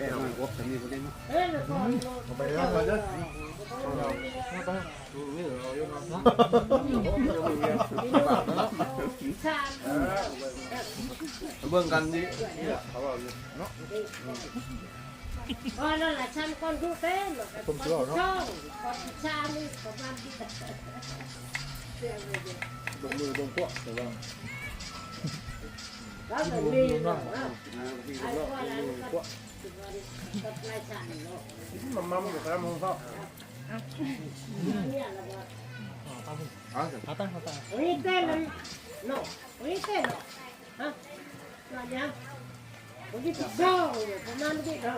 แม่มากบจะมีประเด็นเอ้ยแล้วก็ไปแล้วไปแล้วเบิ่งกันดิเขาบอกอยู่อ๋อนั่นแหละฉันคนดูเป็นผมเชื่อเนาะคนชานี่ประมาณที่ลงมือลงพวกแต่ว่าแล้วก็มีเนะไอ้พวกนั้นก็ กับนายฉันเนาะมัมมัมอยู่ครับมึงพ่อเนี่ยแล้วก็อ๋อนี่เต้นเลยเนาะนี่เต้นเนาะฮะนั่นยังผมที่ติดช่องประมาณที่ทำ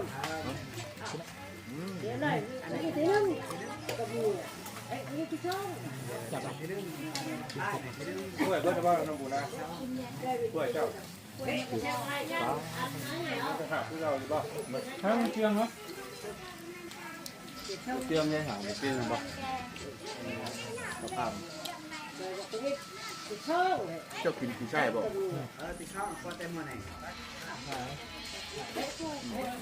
เดี๋ยวได้อันนี้ทีนึงก็มีไอ้นี่ที่ช่องช่วยเพื่อนว่าน้องบุนะช่วยเจ้าจะหาผู้เราหรือเป ล่าทั้งเชียงเนาะเตรียมยังหาเตรียมบ่กระเพราที่ช่องเลยเจ้ากินขี้ใช่บ่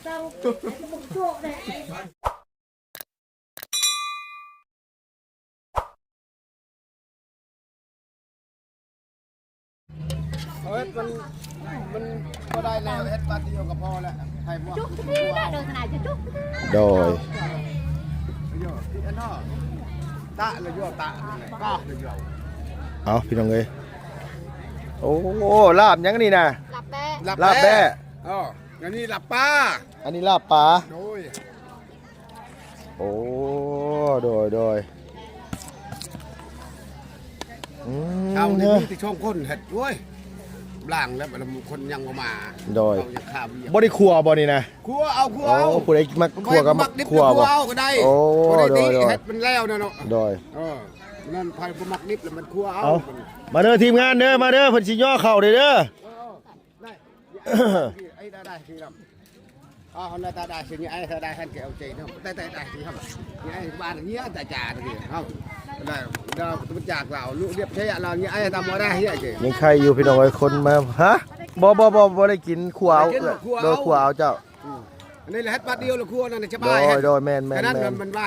ต้องจุก เลยเฮ้ยมันมันก็ได้แล้วเฮ็ดปาร์ตี้กับพ่อแล้วใครบ่จุกที่ได้เดินขนาดจะจุกโดยโยที่อันนอตะเลยโยตะก็เลยโยเอาพี่น้องเอ้ยโอ้ลาบยังนี่นะหลับแม่ลาบแบ้อ๋ออันนี้หลับป้าอันนี้ลาบปลาโดยโอ้โดยโดยอืมเอาเนนี่อะมีที่ช่องคนเฮ็ดโว้ย ล่างแล้วมันคนยังบ่มาโดย เอาอย่างข้าวเวียบ่ได้ครัวบ่นี่นะครัวเอาครัวโอ้เอาผู้ใดมักครัวก็มักดิบครัวครับ่วเอาก็ได้โอ้บ่ได้โดตียโดย เฮ็ดมันแล้วนะเนาะโดย เออนั่นไผบ่มักดิบแล้วมันครัวเอาเอามาเด้อทีมงานเด้อมาเด้อเพิ่นสิย่อเข่าเด้อเด้อ ได้ไอ้ได้ได้สิครับ อ๋อเขาได้ได้สิไอ้ได้ได้ท่านแกเอาใจเนาะได้ได้ได้สิครับไอ้บ้านเงี้ยจ่าจ่าทีเฮาได้เราตัวจากเราลูกเรียบใช้เราเงี้ยไอ้ทำบ่ได้เฮียเจยังใครอยู่พี่น้องไอ้คนมาฮะบ่บ่บ่บ่ได้กินขัวเอาได้กินบ่ขัวเอาโดยขัวเอาเจ้าอันนี้แหละเฮ็ดปัดเดียวละครัวนั่นน่ะสโดบายยเฮ็ดโดยแม่นแม่กระนนั้นแม่นมันไว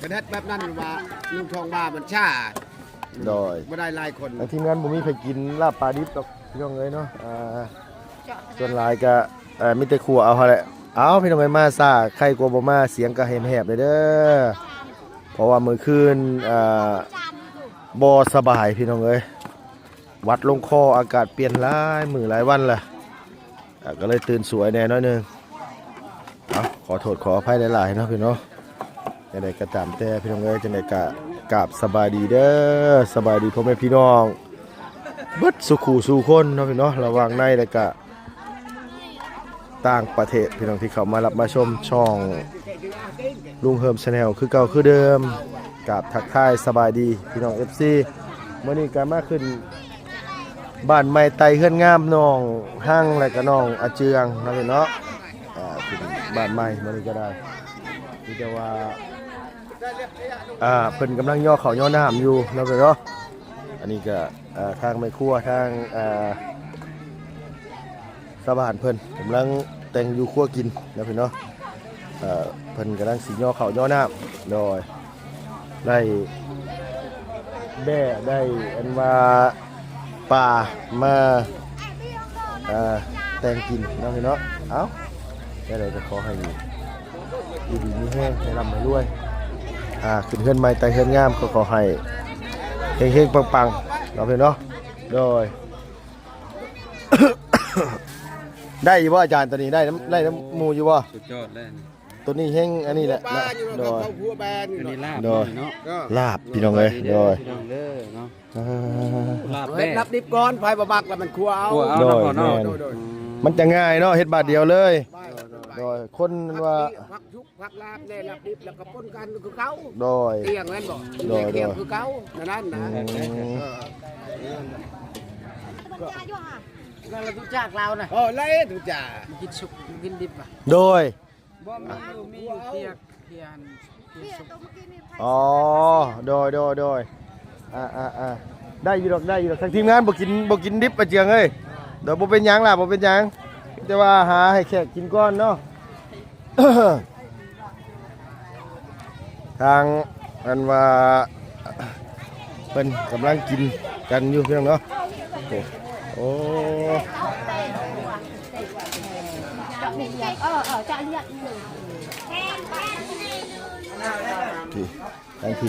กระเฮ็ดแบบนั้นว่าลุงทองบ้ามันช้าโดยบ่ได้หลายคนทางทีมงานบ่มีใครกินลาบปลาดิบดอกพี่น้องเอ้ยเนาะอ่าส่วนหลายก็เอ่อมีแต่ขัวเอาหั่นแหละ เอาพี่น้องเอ้มาซาใครกลัวบ่มาเสียงก็แหบๆเลยเด้อเพราะว่ามือคืนอ่าบ่สบายพี่น้องเอ้ยวัดลงคออากาศเปลี่ยนหลายมือหลายวันล่ะอ่าก็เลยตื่นสวยแน่น้อยนึงเอาขอโทษขออภัยหลายๆเนาะพี่น้องจังได๋ก็ตามแต่พี่น้องเอ้ยจังได๋ก็กราบสบายดีเด้อสบายดีพ่อแม่พี่น้องเบิดสุขูสู่คนเนาะพี่เนาะระว่างในและก็ ต่างประเทศพี่น้องที่เขามารับมาชมช่องลุงเฮิมชาแนลคือเก่าคือเดิมกับทักทายสบายดีพี่น้อง FC เมื่อนี้ก็มาขึ้นบ้านใหม่ไตเฮือนงามน้องห้างและก็น้องอาเจืองเนาะพี่เนาะอ่าขึ้นบ้านใหม่เมื่อนี้ก็ได้ที่จะว่าอ่าเพิ่นกำลังย่อเขาย่อน้ำอยู่เนาะพี่เนาะอันนี้ก็อ่อทางไม่ครัวทางอ่อ สบานเพิ่นกำลังแต่งอยู่ครัวกินนะพี่เนาะเอ่อเพิ่นกำลังสีย่อเข้าย่อน้ำโดยได้แบ่ได้อันว่าปลามาเอ่อแต่งกินนะพี่เนาะเอ้าได้เลยก็ขอให้อยู่ดีมีแห้งให้ร่ำให้รวยอ่าขึ้นเฮือนใหม่แต่เฮือนงามก็ขอให้เฮงๆปังๆเราเพื่อนเนาะโดย ได้อยู่บ่อาจารย์ตัวนี้ได้น้ำได้น้ำหมูอยู่บ่สุดยอดเลยตัวนี้เฮงอันนี้แหละป้านะอยู่โดกับยเขาครัวแบนอยู่อันนี้เนาะลาบโดย เนาะก็ลาบพี่น้องเลยโดยพี่น้องเด้อเนาะอ่า ลาบเฮ็แม่ดรับดิบก่อนไผบ่มักแล้วมันครัวเอากลัวเอาโดยเนาะพ่อเนาะแม่นโดยโดยมันจะง่ายเนาะเฮ็ดบาทเดียวเลยโดยคนว่าพักชุกพักลาบแน่รับดิบแล้วก็ปนกันคือเขาโดย เตียงแม่นบ่โดย เตียงคือเขานั่นนะ อืมเออ นั่นเรารู้จักเรานะโอ้ไล่ดูจ่ากินสุกกินดิบอะโดย บ่มีอยู่มีอยู่เทียกเทียนเทียนสุกอ๋อ โดยโดยโดยอ่าอ่าอ่าได้อยู่ดอกได้อยู่ดอกทางทีมงานบ่กินบ่กินดิบอาเจียงเอ้ยเดี๋ยวบ่เป็นหยังล่ะบ่เป็นหยังแต่ว่าหาให้แขกกินก่อนเนาะ ทางอันว่าเป็นกำลังกินกันอยู่เพียงเนาะโอ้ โอ้ทีทั้งที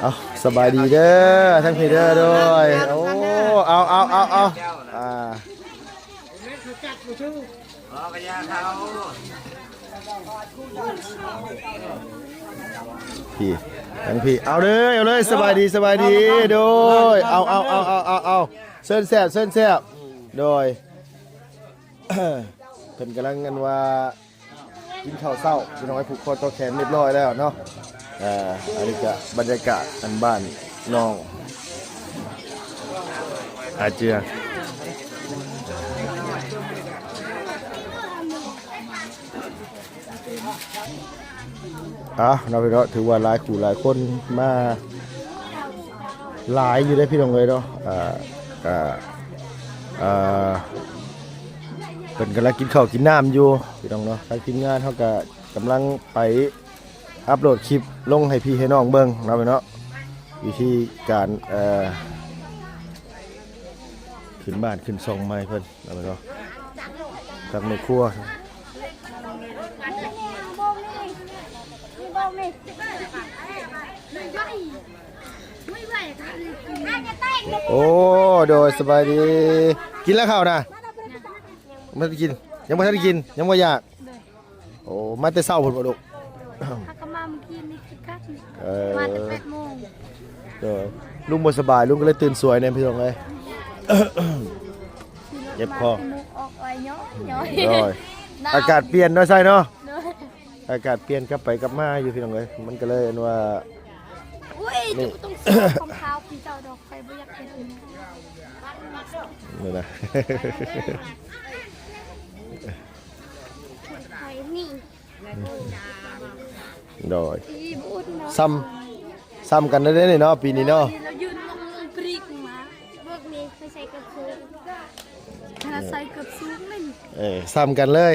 เอาสบายดีเด้อทั้งพีเด้อด้วยโอ้เอาเอาเอาเอาอ่าขอกระยาเขา พี่ทั้งพี่ เอาเลยเอาเลยสบายดีสบายดีโดยเอาเอาเอาเอาเอาเอาเส้นแสบเส้นแสบโดยเพิ่นกำลังกันว่ากินข้าวเศร้าพี่น้องไอ้ผูกคอตัวแขนเรียบร้อยแล้วเนาะอ่าอันนี้ก็บรรยากาศอันบ้านน้องอาเจื ออะเราไปเนาะถือว่าหลายขู่หลายคนมาหลายอยู่ได้พี่น้องเลยเนาะอ่าอ่าอ่าเป็นกำลังกินข้าวกินน้ำอยู่พี่น้องเนาะทางทีมงานเขาก็กำลังไปอัปโหลดคลิปลงให้พี่ให้น้องเบิ่งเนาะไปเนาะวิธีการเอ่อขึ้นบ้านขึ้นซองไม้เพิ่นเนาะไปเนาะทางในครัว โอ้โดยสบายดี กินแล้วข้าวนะไม่ได้กิน ยังไม่ทันได้กิน ยังไม่อยาก โอ้มาแต่เศร้าผลบ่ลูกถ้าก็มาเมื่อกี้นี่คือกัดเออมาแต่แปดโมงโดยลุงบ่สบายลุงก็เลยตื่นสวยในพี่น้องเลยเจ็บคอออกไว้ย้อยย้อยอากาศเปลี่ยนเนาะใช่เนาะ อากาศเปลี่ยนกลับไปกลับมาอยู่พี่น้องเลยมันก็เลยอันว่า อุ้ยนี่ จุกต้องเสื้อของเท้าพี่เจ้าดอกไฟบ่อยากเห็นนี่นะ ไฟนี่โดยอีบุญเนาะซ้ำซ้ำกันได้เด้นี่เนาะปีนี้เนาะเรายืนมองปรีกมาพวกนี้เคยใส่กระสูงถ้าใส่กระสูงเลยเออซ้ำกันเลย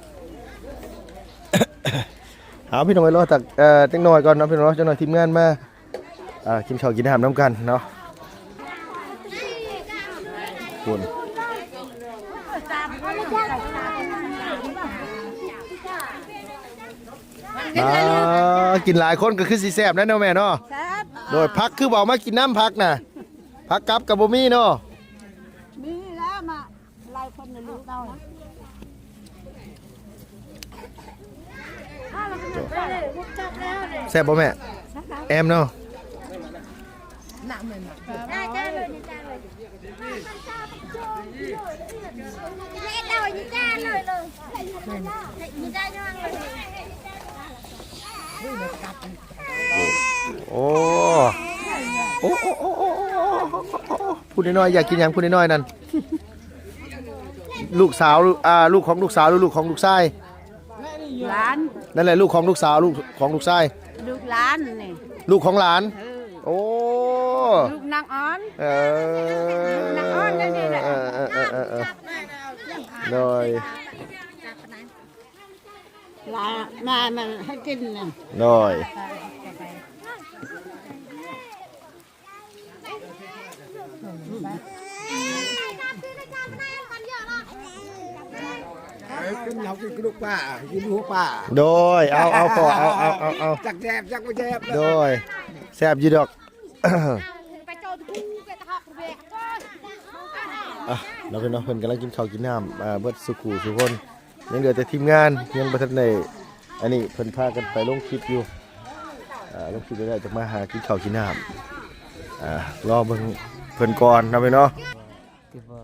เนาะหืมเป็นว่าเจ้านี่บ่ฮู้ภาษาลาวบ่เพิ่นว่าฮู้อีหลีผู้อีหลีเอาพี่น้องไปรอตักเอ่อจังหน่อยก่อนเนาะพี่น้องเนาะจังหน่อยทีมงานมาอ่ากินข้าวกินอาหารน้ำกันเนาะคุณอ่ากินหลายคนก็คือสีแซ่บนะเนาะแม่เนาะโดยพักคือบอกมากินน้ำพักน่ะพักกับกับบ่มีเนาะ มีแล้วมาหลายคนในลูกเรา แซ่บบ่แม่ แอมเนาะได้จ้าเลยจ้าเลยเล่เอาอยู่จ้าเลยเลยอยู่จ้าจังเลยโอ้โอ้โอ้โอ้โอ้พูดน้อยๆอยากกินหยังพูดน้อยๆนั่นลูกสาวอ่าลูกของลูกสาวหรือลูกของลูกชายหลาน นั่นแหละลูกของลูกสาวลูกของลูกชาย ลูกหลานนี่ลูกของหลาน เออโอ้ ลูกนางอ้อนเออลูกน้อยนั่นนี่แหละเออเออเออเออเออโดยหลานมามันให้กินน่ะโดย กินเหล้ากินกระดูกป้ากินหัวป้าโดยเอาเอาพอเอาเอาเอาเอาจักแจบจักไม่แจบโดยแซ่บอยี่ดอก อะเราเป็นน้องเพิ่นกำลังกินข้าวกินน้ำอ่าเบิดสุขูสุกคนยังเหลือแต่ทีมงานยังบ่ทันได้อันนี้เพิ่นพากันไปลงคลิปอยู่อ่าลงคลิปได้จะมาหากินข้าวกินน้ำอ่ารอเบิ่งเพิ่นก่อนนะไปเนาะ ที่ว่า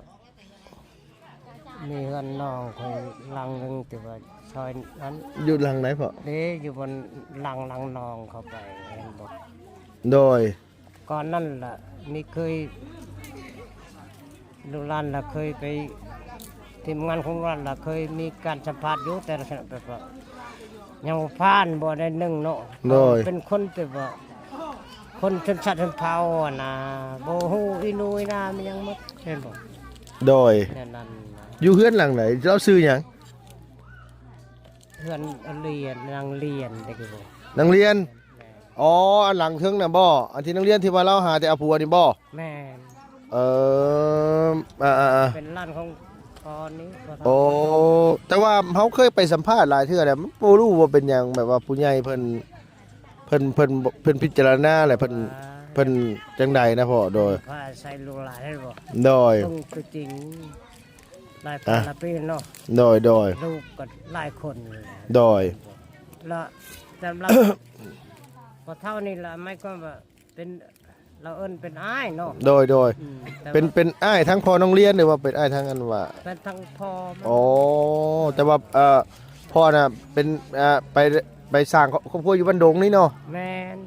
มีกันน้องคอยลังกันที่ว่าสอยนั้นอยู่หลังไหนพ่อนี่อยู่บนหลังหลังนองเข้าไปเห็นบอกโดยก่อนนั่นล่ะนี่เคยลูกหลานล่ะเคยไปทีมงานของเราล่ะเคยมีการสัมภาษณ์อยู่แต่ละขณะแบบว่ายังบ่ผ่านบ่ได้หนึ่งเนาะโดย เป็นคนแต่ว่าคนชนชาติชนเผ่าอะนะบ่ฮู้อีนุยนะมันยังหมดเห็นบ่โดย แน่นั่นนะ อยู่เฮือนหลังไหนเราซื้อหยังเพื่อนเรียนนางเรียนได้กี่บ่นักเรียน อ๋อ อันหลังเทิงน่ะบ่ อันที่นักเรียนที่ว่าเราหาแต่เอาผัวนี่บ่ แม่นเอออ่าอ่าอ่าเป็นร้านของพอนี้พอทำโอ้แต่ว่าเขาเคยไปสัมภาษณ์หลายเทื่อแล้วมันบ่รู้ว่าเป็นหยังแบบว่าผู้ใหญ่เพิ่นเพิ่นเพิ่นเพิ่นพิจารณาแหละเพิ่นเพิ่นจังใดนะพ่อโดยพาใส่ลูกหลานให้บ่โดย ต้องตัวจริง หลายปีอะ หลายปีเนาะโดยโดยลูกก็หลายคนเลยโดย แล้วสำหรับ พอเท่านี้ละไม่ก็ว่าเป็นเราเอิ้นเป็นอ้ายเนาะโดยโดย อืมแต่ว่าเป็นเป็นอ้ายทั้งพ่อน้องเรียนหรือว่าเป็นอ้ายทั้งอันว่าเป็นทั้งพ่อแม่อ๋อแต่ว่าเอ่อพ่อน่ะเป็นเอ่อไปไปสร้างครอบครัวอยู่บ้านดงนี่เนาะแม่น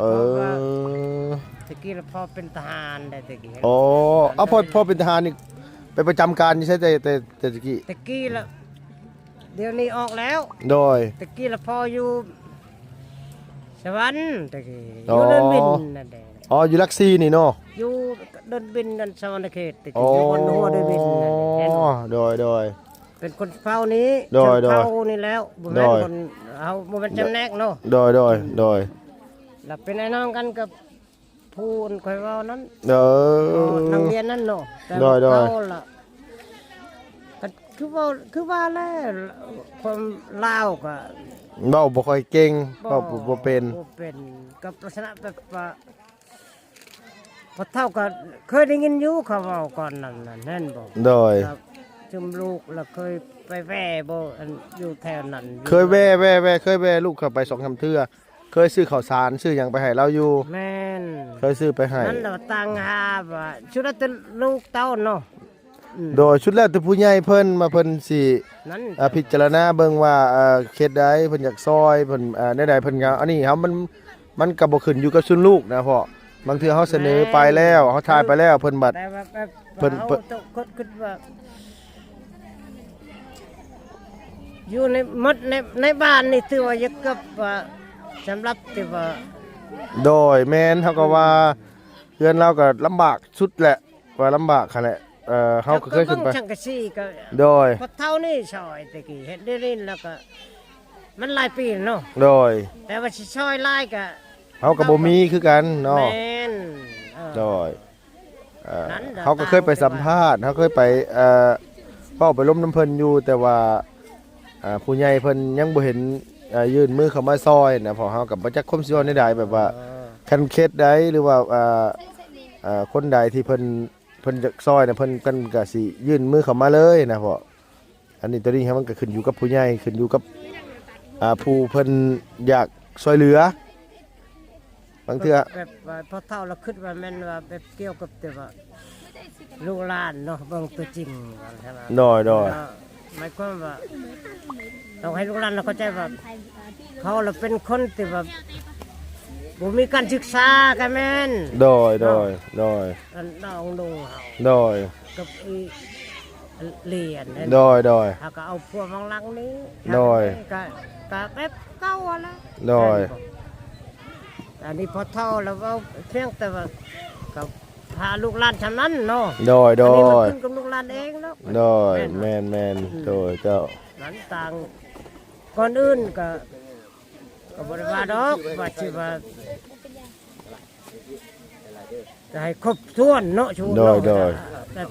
เออตะกี้เราพ่อเป็นทหารได้ตะกี้ อ๋อเอาพ่อพ่อเป็นทหารนี่ ไปประจำการนี่ใช่แต่แต่แต่ตะกี้ตะกี้ละเดี๋ยวนี้ออกแล้วโดย ตะกี้ละพ่ออยู่สวรรค์ตะกี้ออ๋อยู่เดินบินนั่นแหละอ๋ออยู่ลักซี่นี่เนาะอยู่เดินบินนั่นสวรรค์เขตตะอ๋กี้ออยู่บนหัวเดินบินนั่นแหละเห็นบ่โดยโดย เป็นคนเฝ้านี้โดยโดยเฝ้านี่แล้วบ่แม่นโดย คนเอาบ่แม่นจำแนกเนาะโดยโดยโดย แล้วเป็นไอ้น้องกันกับ ผู้อื่นคอยเว้านั้นเออนักเรียนนั่นเนาะแต่โดยโดยเขาล่ะก็คือว่าคือว่าแล้วความลาวก็เบ้าบ่ค่อยเก่งเบ้าบ่บ่เป็น บ่เป็นกับลักษณะแบบว่าพอเท่าก็เคยได้ยินอยู่เขาเว้าก่อนนั่นน่ะแน่นบ่โดย ครับจุมลูกแล้วเคยไปแว่บ่อันอยู่แถวนั้นเคยแว่แว่แว่เคยแว่ลูกเข้าไปสองสามเทื่อ เคยซื้อข้าวสารซื้อหยังไปให้เราอยู่ แม่นเคยซื้อไปให้ นั่นเราต่างหาว่าชุดละแต่ลูกเต้าเนาะอืมโดยชุดแรกแต่ผู้ใหญ่เพิ่นมาเพิ่นสินั่นอ่าพิจารณาเบิ่งว่าเอ่อเขตใดเพิ่นอยากซอยเพิ่นอ่าใดๆเพิ่นก็อันนี้เฮามันมันก็บ่ขึ้นอยู่กับชุนลูกนะพ่อบางเทื่อเฮาเสนอไปแล้วเฮาทายไปแล้วเพิ่นบัด แต่ว่าแบบเพิ่นอาเพิ่นต้องคิดคิดว่าอยู่ในหมดในในบ้านนี่ถือว่าเยอะกับว่า สำหรับที่ว่าโดยแม่นเฮาก็ว่าเพื่อนเราก็ลำบากสุดแหละว่าลำบากคั่นแหละเอ่อเฮาก็เคยขึ้นไปบิ่งช่างกะซี่ก็โดยพอเท่านี้ซอยตะกี้เฮ็ดได้รินแล้วก็ มันหลายปีเนาะโดย แต่ว่าสิซอยหลายก็เฮาก็บ่มีคือกันเนาะแม่นเออ โดยเอ่อนั้นเดี๋ยวเขาก็เคยไปสัมภาษณ์เขาเคยไปเอ่อเป้าไปล้มน้ำเพิ่นอยู่แต่ว่าอ่าผู้ใหญ่เพิ่นยังบ่เห็น เอ่อยื่นมือเข้ามาซอยนะเพอเฮากับบ่จักคมสิว่าใดๆแบบว่าเออคันเคสใดหรือว่าอ่าอ่าคนใดที่เพิ่นเพิ่นจะซอยน่ะเพิ่นกันก็สิยื่นมือเข้ามาเลยนะพ่ออันนี้ตัวนี้ครับมันก็ขึ้นอยู่กับผู้ใหญ่ขึ้นอยู่กับอ่าผู้เพิ่นอยากช่วยเหลือบางเทื่อ แบบว่าพอเท่าเราคิดว่าแม่นว่าแบบเกี่ยวกับแต่ว่าลูกหลานเนาะเบิ่งตัวจริงว่าใช่ไหมดอยดอยแล้วหมายความว่า ต้องให้ลูกหลานเราเข้าใจว่าเขาเราเป็นคนที่ว่าบ่มีการศึกษากันแม่นดอยดอยดอยอันน้องนุ่งเฮาดอยกับอีเรียนนั่นดอยดอยเขาก็เอาพวกมังลังนี้โดย ก็ก็แบบเก่าอะละโดย อันนี้พอเท่าแล้วเอาเพียงแต่ว่ากับพาลูกหลานทำนั้นเนาะดอยดอันอนี้มันยขึ้นกับลูกหลานเองแล้วดอยแมนแมนโดยเจ้า หลังต่าง ก่อนอื่นก็ก็บริวาดอกว่าชิว่าจะให้ครบถ้วนเนาะชูโดยโดยแบบ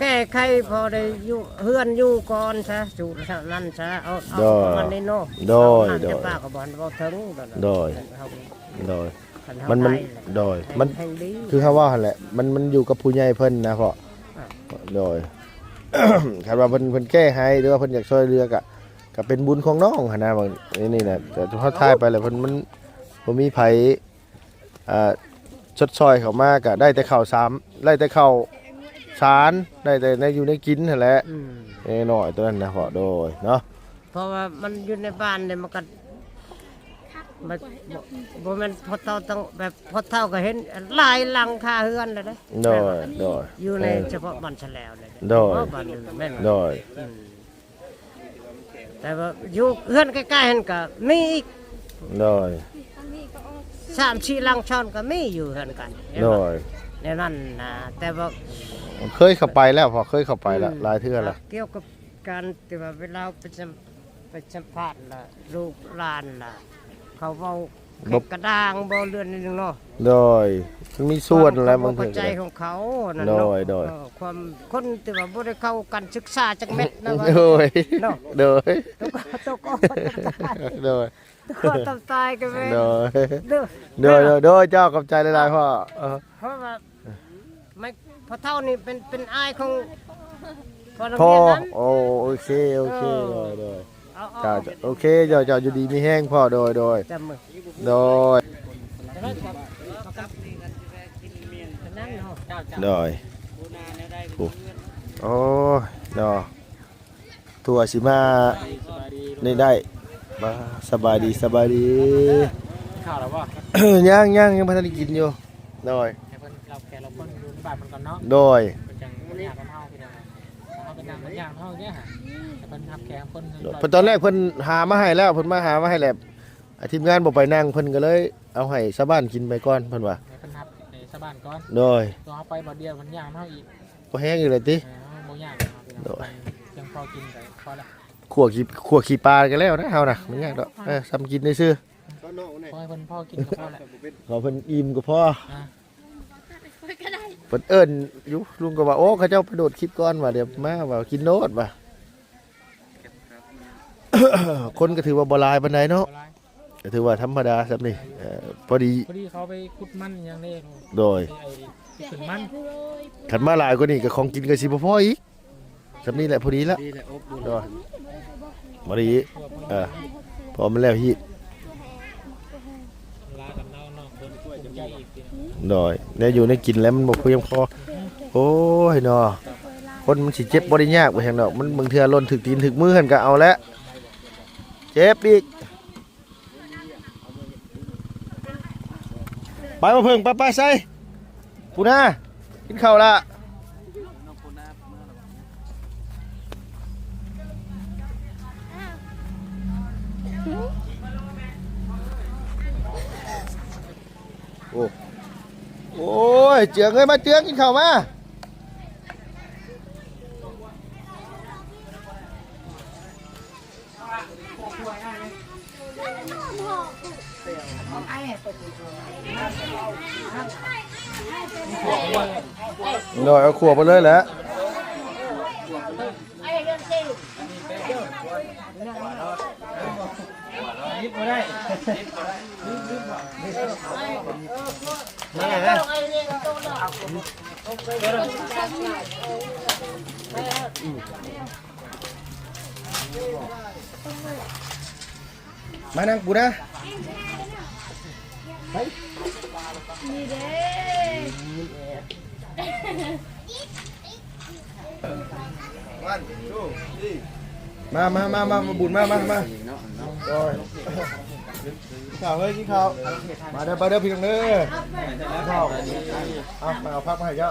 แก้ไขพอได้อยู่เฮือนอยู่ก่อนซะจูเท่านั้นซะเอาเอาประมาณนี้เนาะโดยเอาโดน้ำจะยป้ากับบอลเราถึงตอนนั้นโดย เอาโดย คัเฮามันมันได้แหละโดยมัน แห่งดี คือคำว่าหั่นแหละ มันมันอยู่กับผู้ใหญ่เพิ่นนะพ่อโดย คาดว่าเพิ่นเพิ่นแก้ให้หรือว่าเพิ่นอยากช่วยเหลือก็ก็เป็นบุญของน้องหั่นนะบางนี่นี่นะแต่เขาทายไปแล้วเพิ่นมันบ่มีไผอ่าชดซอยเข้ามาก็ได้แต่ข้าวสามได้แต่ข้าวสารได้แต่ในอยู่ในกินนั่นแหละอืม เอ้หน่อยตัวนั้นนะพอโดยเนาะเพราะว่ามันอยู่ในบ้านเนี่ยมันก็ มันบ่บ่แม่นพอเท่าต้องแบบพอเท่าก็เห็นหลายหลังคาเฮือนเลยเด้โดยโดยอยู่ในเออเฉพาะบ้านแฉลวเลยโดยเฉพาะบ้านอื่นแม่นโดย อืมแต่ว่าอยู่เฮือนใกล้ๆหันก็มีอีกโดยอันนี้ก็ออกสามสี่หลังช่อนก็มีอยู่เฮือนกันเห็นโดบ่ย ในนั้นนะแต่ว่าเคยเข้าไปแล้วพอเคยเข้าไปแล้วหลายเทื่อแล้วเกี่ยวกับการที่ว่าเวลาไปสัมไปสัมภาษณ์ล่ะลูกหลานล่ะ เขาเว้าเข็ดกระด้างบ่เรือนนิดนึงเนาะโดยมันมีส่วนแล้วบางควทีมเข้าใจของเขานั่นโดเนาะยโดย เออความคนที่ว่าบ่ได้เข้ากันศึกษาจักเม็ดนะว่าโดยเนาะโดยตกตกโดยตกตกตายกันไปโดยเด้อ โดยโดยโดยเจ้ากับใจหลายๆพ่อเออเพราะว่าไม่พอเท่านี่เป็นเป็นอายของพอโรงพ่อเรียนนั้นโอ้โอเคโอเคโดยโดย เอาเอาเจ้าจะโอเคเจ้าเจ้าอยู่ดีมีแห้งพ่อโดยโดยจำมือโดยนั่นเนาะโดยโอ้โอ้เนาะทัวสิมาได้ได้มาสบายดีสบายดีข้าวแล้วบ่ย่างย่างยังพันได้กินอยู่โดยให้เพิ่นเราแกเราเพิ่นดูในบ้านเพิ่นก่อนเนาะโดยเพิ่นจังมันยากกันเฮาพี่น้อง เป็นนางมันยากเฮาเนี้ยฮะเพิ่นทับแกงเพิ่นเพิ่นตอนแรกเพิ่นหามาให้แล้วเพิ่นมาหามาให้แล้วอะทีมงานบ่ไปนั่งเพิ่นก็เลย เอาให้ชาวบ้านกินไปก่อนเพิ่นว่าเพิ่นทับในชาวบ้านก่อนโดยตัวเฮาไปบ่เดียวมันยากเฮาอีกบ่แห้งอยู่เลยติเออเฮาบ่ยากเนางโดยเพียงพอกินก็พอแล้วขั่วขี้ขั่วขี้ปลากันแล้วนะเฮาน่ะมันยากดอกเออซ้ำกินได้ซื่อก็โน่นี่พอให้เพิ่นพอกินก็พอแล้วขอเพิ่นอิ่มก็พอ อ่าก็ได้เพิ่นเอิ้นอยู่ลุงก็ว่าโอ้เขาเจ้าไปโดดคลิปก่อนว่าเดี๋ยวมาว่ากินโนดว่า คนก็ถือว่าบ่หลายปานใดเนาะบ่หลายก็ถือว่าธรรมดาซับนี่เอ่อพอดีพอดีเขาไปขุดมันอย่างนี้โดยไอ้ที่ขึ้นมันขันมาหลายกว่านี้ก็ของกินก็สิบ่พออีกซับนี่แหละพอดีแล้วดีเลยอบบุญโดยบ่ดีเออพอมันแล้วฮีดลา กันเนี่ยอยแล้วอยู่ในกินแล้วมันบ่เพียงพอโอ้ยเนาะคนมันสิเจ็บบ่ได้ยากบ่แฮงดอกมันบางเทื่อหล่นถึกตีนถึกมือหั่นก็เอาแล้วเจ็บอีกไปมาเพิ่งไปไปใส่ปูนากินข้าวละโอ้โอ้ ยเจืองเอ้ยมาเจืองกินข้าวมาหน่อยเอาขวบไปเลยแหละยิบบ่ได้มานั่งปูนะนี่เด้ มามาบุญมามามาโอ้ยกิน ข้าวเฮ้ยกินข้าวมาเด้อมาเด้อพี่น้องเด้อกินข้าวเอามาเอาพักมาให้เจ้า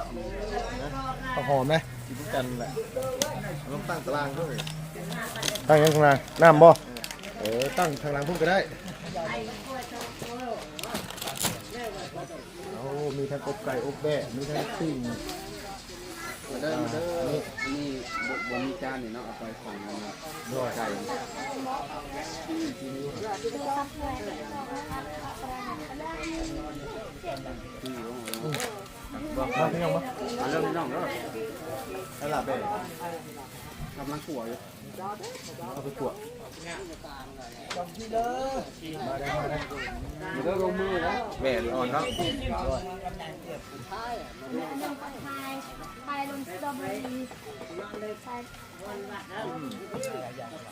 เอาหอมไหมกันแหละต้องตั้งตารางด้วยตั้งยังข้างล่างน้ำบ่เออตั้งข้างล่างพุ่งก็ได้เอามีทั้งอบไก่อบแบะมีทั้งปิ้ง มาเด้อมาเด้อนี่บนมีจานนี่เนาะเอาไปฝั่งนั้นด้วยไก่มาพี่น้องมามาเริ่มน้องเด้อเอาล่ะแบะ กำลังขั่วอยู่เอาไปขวดมาเด้อลงมือนะแหวนอ่อนเนาะไปลงสตรอเบอรี่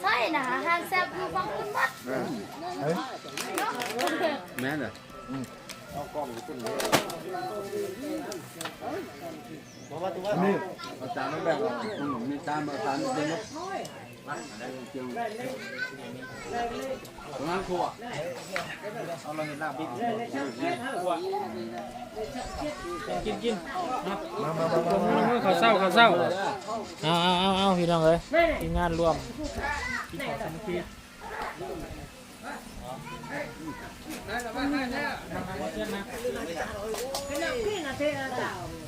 ใช่นะฮานแซ่บอยู่ฟังคุณมัดแม่นเหรอนี่จา นแบบมีจานแบบจานเต็ม thôi เจียว lên lên lên lên ตรงนั้นครัวเอาเราเห็นลาบิ๊กกินกินนะมามามามามาเขาเศร้าเขาเศร้าเอาเอาเอาเอาพี่น้องเอ้ยทีมงานรวมกินข้าวสามัคคี cái nào kia là thế là tạo anh nhớ tụi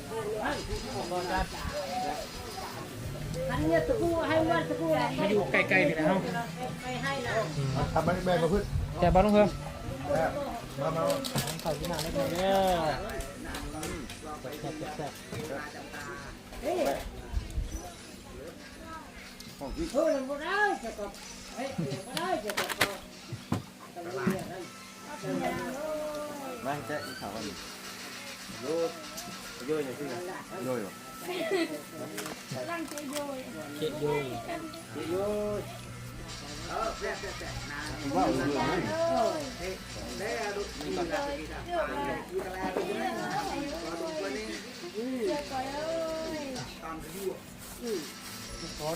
cô hay ngoan tụi cô là มาอยู่ไกลๆพี่นะเฮา hay hay là ทำมาแม่มาพึ่งแจ่บ้านลุงเพิ่มมามาข้าวกินหนักได้ไหมเด้อแซ่บแซ่บ Ê. Thôi là một áo cho cậu. Ấy, một áo cho cậu. Cậu đi nhà đây. ไม่แจ๊ข่าวว่าโยโยอย่างที่โยอยู่ร่างเจโยยเจ็ดโยยโยว่าเรื่องนั้นเจ๊กันเจ๊มึงเจ๊ในตู้ยังเกิด Tao được cơm mà lại cơm.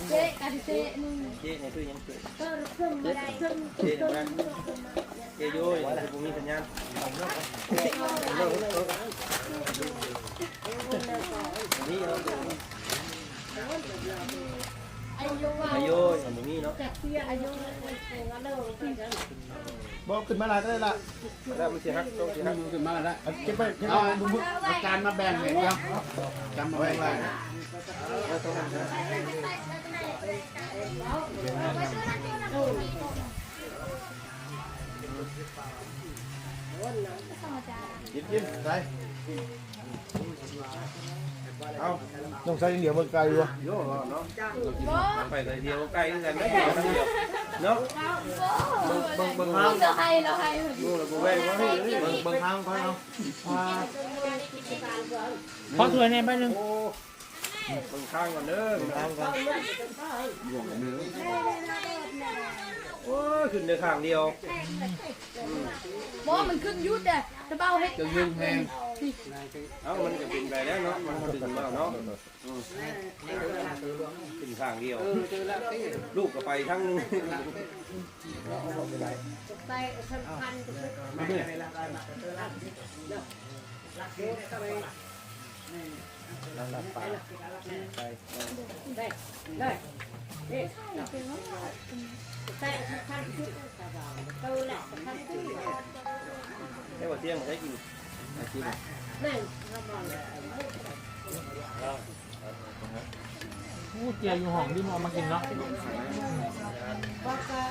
เจ๊ในนั้นเจ๊โยยผมมีสัญญาณนี่เรา Anh vô อายุอย่างนี้เนาะบอกขึ้นมาลายก็ได้ละแล้วมันเสียฮักต้องเสียฮักขึ้นมาแล้วเก็บไปเก็บเอาไปบุ้มจานมาแบ่งเลยครับจานมาแบ่งเลยยิ้มยิ้มใส่ เอาต้องใส่เดี๋ยวมันไกลวะโยเนาะไปเลยเดียวใกล้กันไม่เดียวเดียวเนาะเบิ่งเบิ่งมึงเราให้เราให้ดูแล้วกูแว่งว่าเฮ้ยเบิ่งเบิ่งทางเขาเนาะขอถ้วยแน่ใบหนึงโอ้เบิ่งทางก่อนเด้อเบิ่งทางก่อน โอ้ขึ้นในทางเดียวบอกมันขึ้นยุดเด้จะเบาให้จะยืนแพงเอ้ามันจะเป็นไปแล้วเนาะมันดึงมาเนาะขึ้นทางเดียว ลูกก็ไปทั้ง Tay thân khăn. đây đây đây tay thân khăn chút tôi lại thân khăn chút ให้ว่าเที่ยงใช้กินกิน này nó bằng อู้เจียอยู่ห้องที่มามากินเนาะ bác cái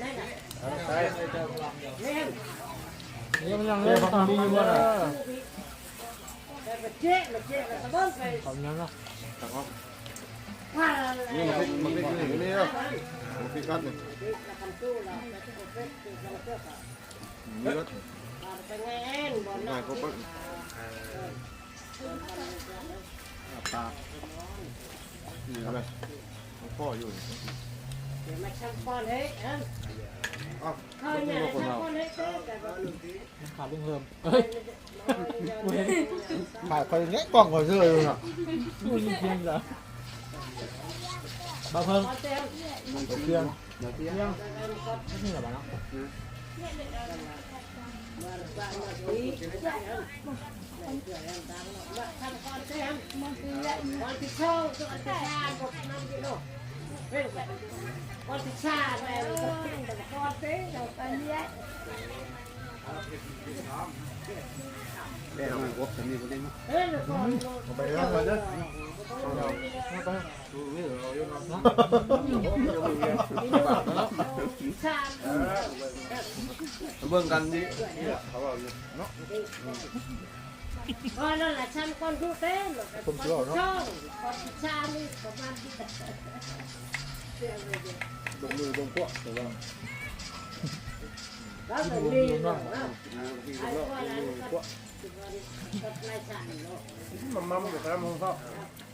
đây này ใช่ lên เดี๋ยวมันยังเล่นตอนนี้อยู่บ่ล่ะ đây mà chết mà chết là tao bớt về ขอบยังเนาะ nhưng cái mà cái cái này một cái cắt này. Nước này có bớt à, ta. Gì đây không có rồi mà sang con hết em thôi nhà sang con hết cả lưng hơm phải phải nhét quẳng vào dưới rồi à ฮ้ยถ่ายคอยแงะกล้องคอยเสื้ออยู่น่ะอู้ยิงเพียง เหรอบ่เพิ่ม con xem เครื่องเพียงนี่เหรอบ่เนาะ chăm con xem con thì sâu con thì xa một năm cái đồ con thì xa về con thế rồi con đi ấy แม่มันวบจะมีคนเล่นมั้ย thế rồi con ไปแล้วไปแล้วนี่เราอยู่เนาะ xa เบิ่งกันนี่เขาบอกอยู่ con nó là chăm con thu thế mà con thì sâu con thì xa đi con ăn đi ลงมือลงพวกแต่ว่า đó là đi rồi ai qua là con con lai sản rồi มันมั่มอยู่ครับมึงพ่อ nghĩa là bọn อ๋อเอาตั้งเอาตั้ง Oí tên rồi. No, oí tên rồi. Hả? Là nhá. Có cái thịt rau rồi, có ăn cái không? เดี๋ยวเลยอีกทีนึงก็มีไอ้นี่ที่ช่องจับอะช่วยเบิดบ้างน้องบุญนะช่วยเจ้าไปหาผู้เราอยู่บ่ถ้ามันเชื่อ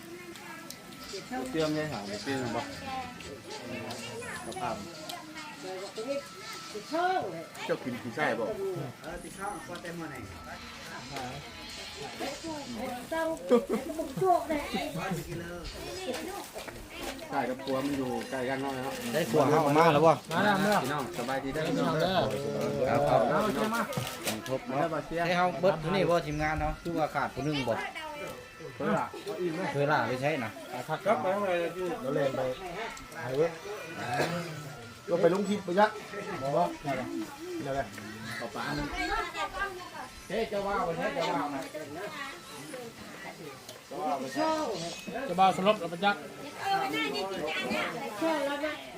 เตรียมยังหาไม่เตรียมบ่กระพามที่ช่องเลยเจ้ากินขี้ไส้บ่ต้องบุกโจกเลยไส้กับปัวมันอยู่ใกล้กันน้อยเนาะได้ขวเฮามาแล้วบ่มาแล้วเมื่อพี่น้องสบายดีได้อพี่พี่น้น้อองงเด้อครับครับเอาเชื่อมาทบเนาะบาเสียให้เฮาเบิดผู้นี่บ่ทีมงานเนาะคือว่าขาดผู้หนึงบ่ เพิ่นล่ะเคยล่าไปใช้นะพักครับไปทางไหนอยู่เราเล่นไปหายเว้ยก็ไปลงคลิปไปยักบ่บ่นั่นแหละป่าป่าเฮ้เจ้าว่าไปใช้เจ้าว่าน่ะช่องจะบ้าสลบแล้วไปจักช่องแล้วนะเห็นไหมต้องต้องโอเคเราจะปรุงบ่เนาะแบะแบะต้องนี่า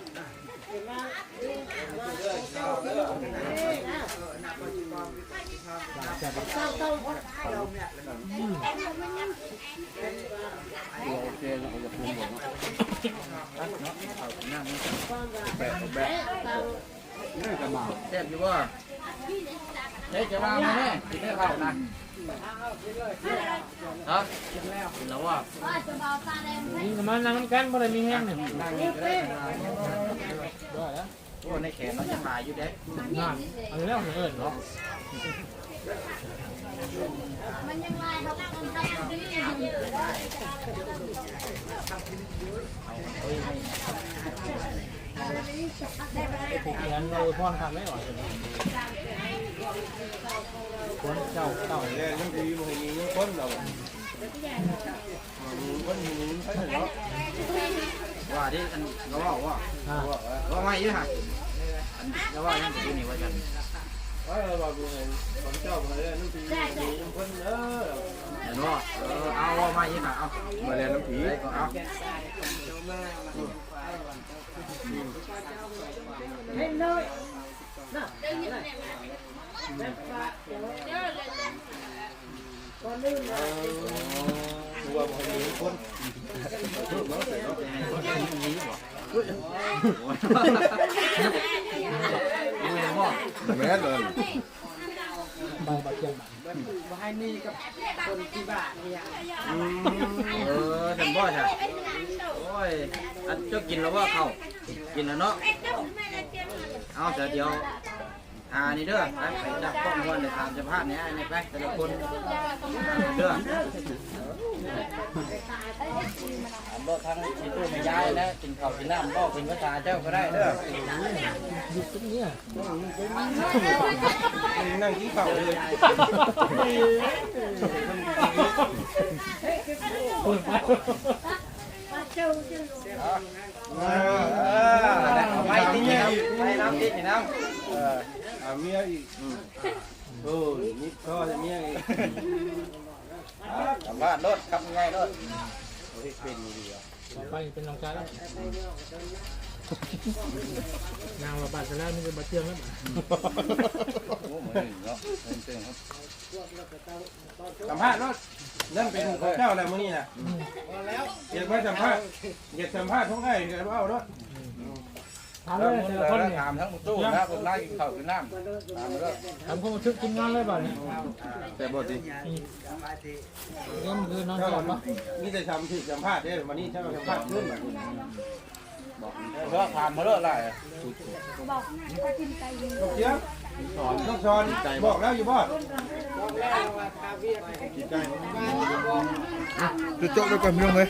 แซ่บอยู่บ่เฮ้เจ้าว่ามาแน่กินได้ข้าวนะ ฮะแล้วกินแล้วว่าว่าจะเบาตาแดงนี่ก็มานั่งกันบ่ได้มีแห้งนี่นั่งนี่ก็ได้ด้วยแล้วโอ้ในแขนเราจะหายอยู่เด้นั่นเอาแล้วเอิ้นเนาะมันยังไงเขามันทำดีเขียนโดยพรคักได้หรอคนเจ้าเจ้าแล่ยังดีบ่ให้มียังคนเราคนมีใช่เนาะว่าดิอันเราว่อ่าว่าไม่อยู่ฮะอันเรา ว่ายังอยู่นี่ว่าจันเอ้ยเราบ่ให้ของเจ้าบ่ให้น้ำผีมียังคนเด้อเห็นบ่เออเอาว่าไม่อยู่ฮะเอามาเรียนน้ำผีได้ก็เอาเห็นเลยน่ะก่อนลื่นเลยตัวบ่ให้มีคนแม่เลยบางบาเทียมเออถึงบ่จ้ะโอ้ยอันเจ้ากินแล้วว่าเขากินแล้วเนาะเอาแต่เดี๋ยว อ่านี่เด้อไปไปจับกล้องวันเลยถามสภาพเนี่ยนี่ไปแต่ละคนเด้อบ่ทางสิตู้ไม่ย้ายแล้วกินข้าวกินน้ำบ่เป็นภาษาเจ้าก็ได้เด้อหยุดตรงนี้นั่งกินข้าวเลยคนไปมาเจ้าจะรู้เอาไปติดนี่น้ำไปน้ำติดนี่น้อ่า เมียอีกโอ้ยนี่ก็จะเมียอีกำสัมภาษณ์รถขับยังไงรถโอ้ยเป็นดีอะต่อไปเป็นน้องชายแล้วนางว่าบาดจะแล้วนี่เป็นบาเทียมแล้วโอ้เหมือนเนาะเต็มครับสัมภาษณ์รถนั่นเป็นของเจ้าแล้วมื้อนี้น่ะอยากไปสัมภาษณ์อยากสัมภาษณ์ท้องไอ้ก็เอารถ ถามเลยแต่ละคนเนี่ยถามทั้งตู้นะคนไล่กินข้าวกินน้ำถามเลยถามคนมาชึกกินงานเลยบ่เนี่ยแต่บ่สิเงินคือนอนเจ้าก่อนปะมีแต่ทำที่สัมภาษณ์เด้อวันนี้เจ้าสัมภาษณ์ขึ้นบบนี้เพื่อถามมาเรื่อยไรบอกก็กินไก่ยิงลูกเจี๊ยบสอนลูกสอนบอกแล้วอยู่บ่จุดโจ๊กไปก่อนพี่น้องเอ้ย